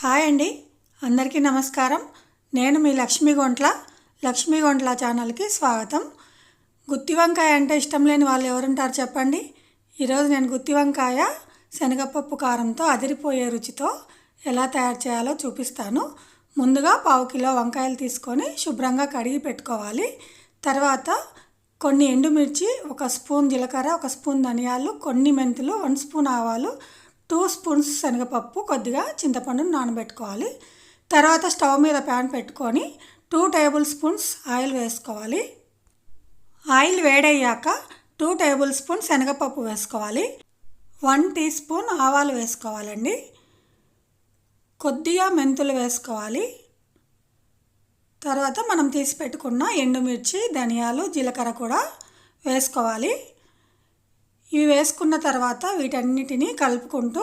Hi అండి. అందరికీ నమస్కారం. నేను మీ లక్ష్మీ గొంట్ల. లక్ష్మీ గొంట్ల ఛానల్కి స్వాగతం. గుత్తి వంకాయ అంటే ఇష్టం లేని వాళ్ళు ఎవరుంటారు చెప్పండి? ఈరోజు నేను గుత్తి వంకాయ శనగపప్పు కారంతో అదిరిపోయే రుచితో ఎలా తయారు చేయాలో చూపిస్తాను. ముందుగా పావు కిలో వంకాయలు తీసుకొని శుభ్రంగా కడిగి పెట్టుకోవాలి. తర్వాత కొన్ని ఎండుమిర్చి ఒక స్పూన్ జీలకర్ర ఒక స్పూన్ ధనియాలు కొన్ని మెంతులు వన్ స్పూన్ ఆవాలు టూ స్పూన్స్ శనగపప్పు కొద్దిగా చింతపండును నానబెట్టుకోవాలి. తర్వాత స్టవ్ మీద ప్యాన్ పెట్టుకొని టూ టేబుల్ స్పూన్స్ ఆయిల్ వేసుకోవాలి. ఆయిల్ వేడయ్యాక టూ టేబుల్ స్పూన్ శనగపప్పు వేసుకోవాలి. వన్ టీ స్పూన్ ఆవాలు వేసుకోవాలండి. కొద్దిగా మెంతులు వేసుకోవాలి. తర్వాత మనం తీసి పెట్టుకున్న ఎండుమిర్చి ధనియాలు జీలకర్ర కూడా వేసుకోవాలి. ఇవి వేసుకున్న తర్వాత వీటన్నిటిని కలుపుకుంటూ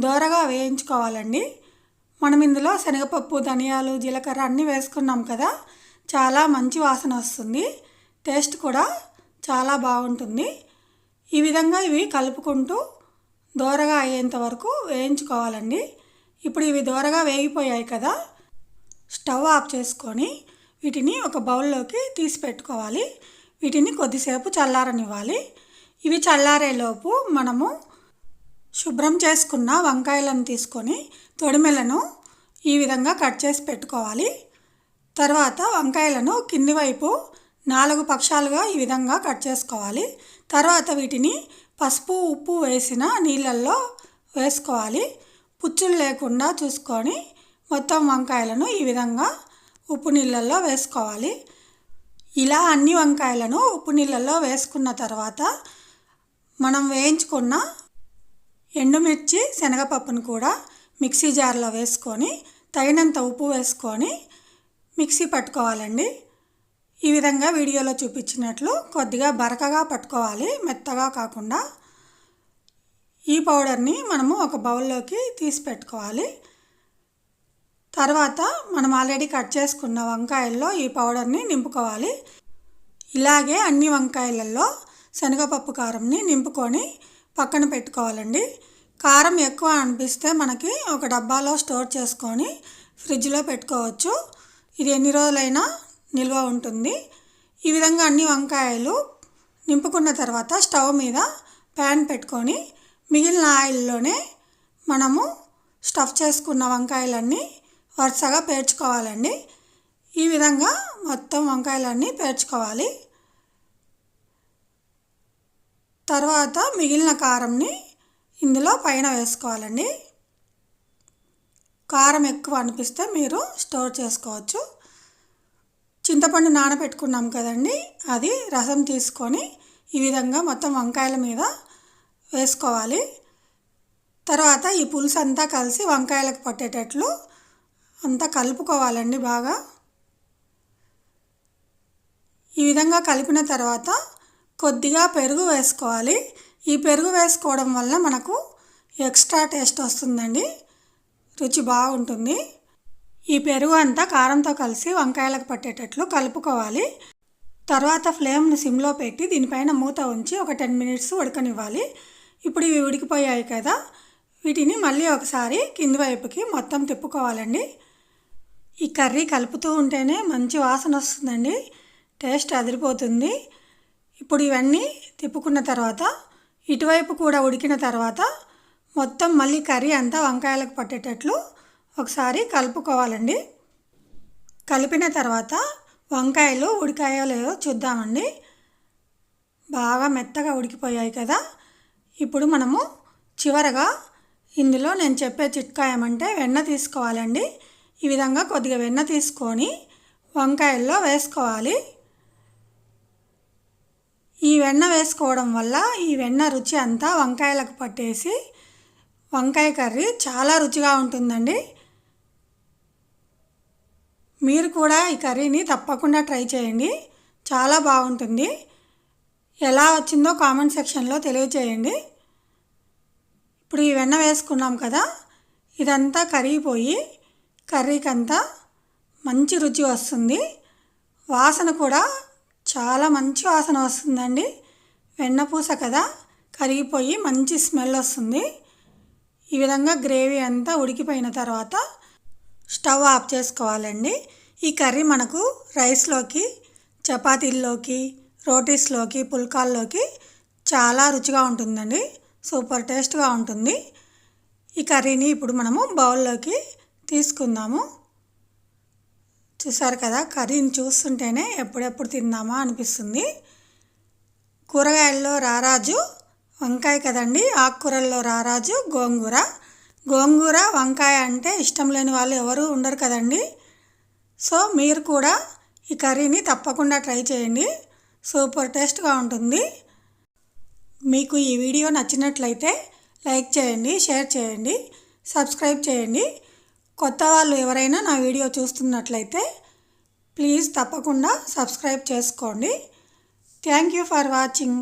దోరగా వేయించుకోవాలండి. మనం ఇందులో శనగపప్పు ధనియాలు జీలకర్ర అన్నీ వేసుకున్నాం కదా చాలా మంచి వాసన వస్తుంది. టేస్ట్ కూడా చాలా బాగుంటుంది. ఈ విధంగా ఇవి కలుపుకుంటూ దోరగా అయ్యేంత వరకు వేయించుకోవాలండి. ఇప్పుడు ఇవి దోరగా వేగిపోయాయి కదా స్టవ్ ఆఫ్ చేసుకొని వీటిని ఒక బౌల్లోకి తీసి పెట్టుకోవాలి. వీటిని కొద్దిసేపు చల్లారనివ్వాలి. ఇవి చల్లారేలోపు మనము శుభ్రం చేసుకున్న వంకాయలను తీసుకొని తొడిమెలను ఈ విధంగా కట్ చేసి పెట్టుకోవాలి. తర్వాత వంకాయలను కింది వైపు నాలుగు పక్షాలుగా ఈ విధంగా కట్ చేసుకోవాలి. తర్వాత వీటిని పసుపు ఉప్పు వేసిన నీళ్ళల్లో వేసుకోవాలి. పుచ్చులు లేకుండా చూసుకొని మొత్తం వంకాయలను ఈ విధంగా ఉప్పు నీళ్ళల్లో వేసుకోవాలి. ఇలా అన్ని వంకాయలను ఉప్పు నీళ్ళల్లో వేసుకున్న తర్వాత మనం వేయించుకున్న ఎండుమిర్చి శనగపప్పును కూడా మిక్సీ జార్లో వేసుకొని తగినంత ఉప్పు వేసుకొని మిక్సీ పట్టుకోవాలండి. ఈ విధంగా వీడియోలో చూపించినట్లు కొద్దిగా బరకగా పట్టుకోవాలి మెత్తగా కాకుండా. ఈ పౌడర్ని మనము ఒక బౌల్లోకి తీసి పెట్టుకోవాలి. తర్వాత మనం ఆల్రెడీ కట్ చేసుకున్న వంకాయల్లో ఈ పౌడర్ని నింపుకోవాలి. ఇలాగే అన్ని వంకాయలలో శనగపప్పు కారంని నింపుకొని పక్కన పెట్టుకోవాలండి. కారం ఎక్కువ అనిపిస్తే మనకి ఒక డబ్బాలో స్టోర్ చేసుకొని ఫ్రిడ్జ్లో పెట్టుకోవచ్చు. ఇది ఎన్ని రోజులైనా నిల్వ ఉంటుంది. ఈ విధంగా అన్ని వంకాయలు నింపుకున్న తర్వాత స్టవ్ మీద ప్యాన్ పెట్టుకొని మిగిలిన ఆయిల్లోనే మనము స్టఫ్ చేసుకున్న వంకాయలన్నీ వరుసగా పేర్చుకోవాలండి. ఈ విధంగా మొత్తం వంకాయలన్నీ పేర్చుకోవాలి. తర్వాత మిగిలిన కారంని ఇందులో పైన వేసుకోవాలండి. కారం ఎక్కువ అనిపిస్తే మీరు స్టోర్ చేసుకోవచ్చు. చింతపండు నానబెట్టుకున్నాం కదండి అది రసం తీసుకొని ఈ విధంగా మొత్తం వంకాయల మీద వేసుకోవాలి. తర్వాత ఈ పులుసు అంతా కలిసి వంకాయలకు పట్టేటట్లు అంతా కలుపుకోవాలండి బాగా. ఈ విధంగా కలిపిన తర్వాత కొద్దిగా పెరుగు వేసుకోవాలి. ఈ పెరుగు వేసుకోవడం వల్ల మనకు ఎక్స్ట్రా టేస్ట్ వస్తుందండి. రుచి బాగుంటుంది. ఈ పెరుగు అంతా కారంతో కలిసి వంకాయలకు పట్టేటట్లు కలుపుకోవాలి. తర్వాత ఫ్లేమ్ని సిమ్లో పెట్టి దీనిపైన మూత ఉంచి ఒక టెన్ మినిట్స్ ఉడకనివ్వాలి. ఇప్పుడు ఇవి ఉడికిపోయాయి కదా. వీటిని మళ్ళీ ఒకసారి కింది వైపుకి మొత్తం తిప్పుకోవాలండి. ఈ కర్రీ కలుపుతూ ఉంటేనే మంచి వాసన వస్తుందండి. టేస్ట్ అదిరిపోతుంది. ఇప్పుడు ఇవన్నీ తిప్పుకున్న తర్వాత ఇటువైపు కూడా ఉడికిన తర్వాత మొత్తం మళ్ళీ కర్రీ అంతా వంకాయలకు పట్టేటట్లు ఒకసారి కలుపుకోవాలండి. కలిపిన తర్వాత వంకాయలు ఉడికాయో లేదో చూద్దామండి. బాగా మెత్తగా ఉడికిపోయాయి కదా. ఇప్పుడు మనము చివరగా ఇందులో నేను చెప్పే చిట్కా ఏమంటే వెన్న తీసుకోవాలండి. ఈ విధంగా కొద్దిగా వెన్న తీసుకొని వంకాయల్లో వేసుకోవాలి. ఈ వెన్న వేసుకోవడం వల్ల ఈ వెన్న రుచి అంతా వంకాయలకు పట్టేసి వంకాయ కర్రీ చాలా రుచిగా ఉంటుందండి. మీరు కూడా ఈ కర్రీని తప్పకుండా ట్రై చేయండి. చాలా బాగుంటుంది. ఎలా వచ్చిందో కామెంట్ సెక్షన్లో తెలియచేయండి. ఇప్పుడు ఈ వెన్న వేసుకున్నాం కదా ఇదంతా కరిగిపోయి కర్రీకంతా మంచి రుచి వస్తుంది. వాసన కూడా చాలా మంచి వాసన వస్తుందండి. వెన్నపూస కదా కరిగిపోయి మంచి స్మెల్ వస్తుంది. ఈ విధంగా గ్రేవీ అంతా ఉడికిపోయిన తర్వాత స్టవ్ ఆఫ్ చేసుకోవాలండి. ఈ కర్రీ మనకు రైస్లోకి చపాతీల్లోకి రోటీస్లోకి పుల్కాల్లోకి చాలా రుచిగా ఉంటుందండి. సూపర్ టేస్ట్గా ఉంటుంది. ఈ కర్రీని ఇప్పుడు మనము బౌల్లోకి తీసుకుందాము. చూసారు కదా? కర్రీని చూస్తుంటేనే ఎప్పుడెప్పుడు తిందామా అనిపిస్తుంది. కూరగాయల్లో రారాజు వంకాయ కదండి? ఆకుకూరల్లో రారాజు గోంగూర. గోంగూర వంకాయ అంటే ఇష్టం లేని వాళ్ళు ఎవరు ఉండరు కదండి. సో మీరు కూడా ఈ కర్రీని తప్పకుండా ట్రై చేయండి. సూపర్ టేస్ట్గా ఉంటుంది. మీకు ఈ వీడియో నచ్చినట్లయితే లైక్ చేయండి షేర్ చేయండి సబ్స్క్రైబ్ చేయండి. కొత్త వాళ్ళు ఎవరైనా నా వీడియో చూస్తున్నట్లయితే ప్లీజ్ తప్పకుండా సబ్స్క్రైబ్ చేసుకోండి. Thank you for watching.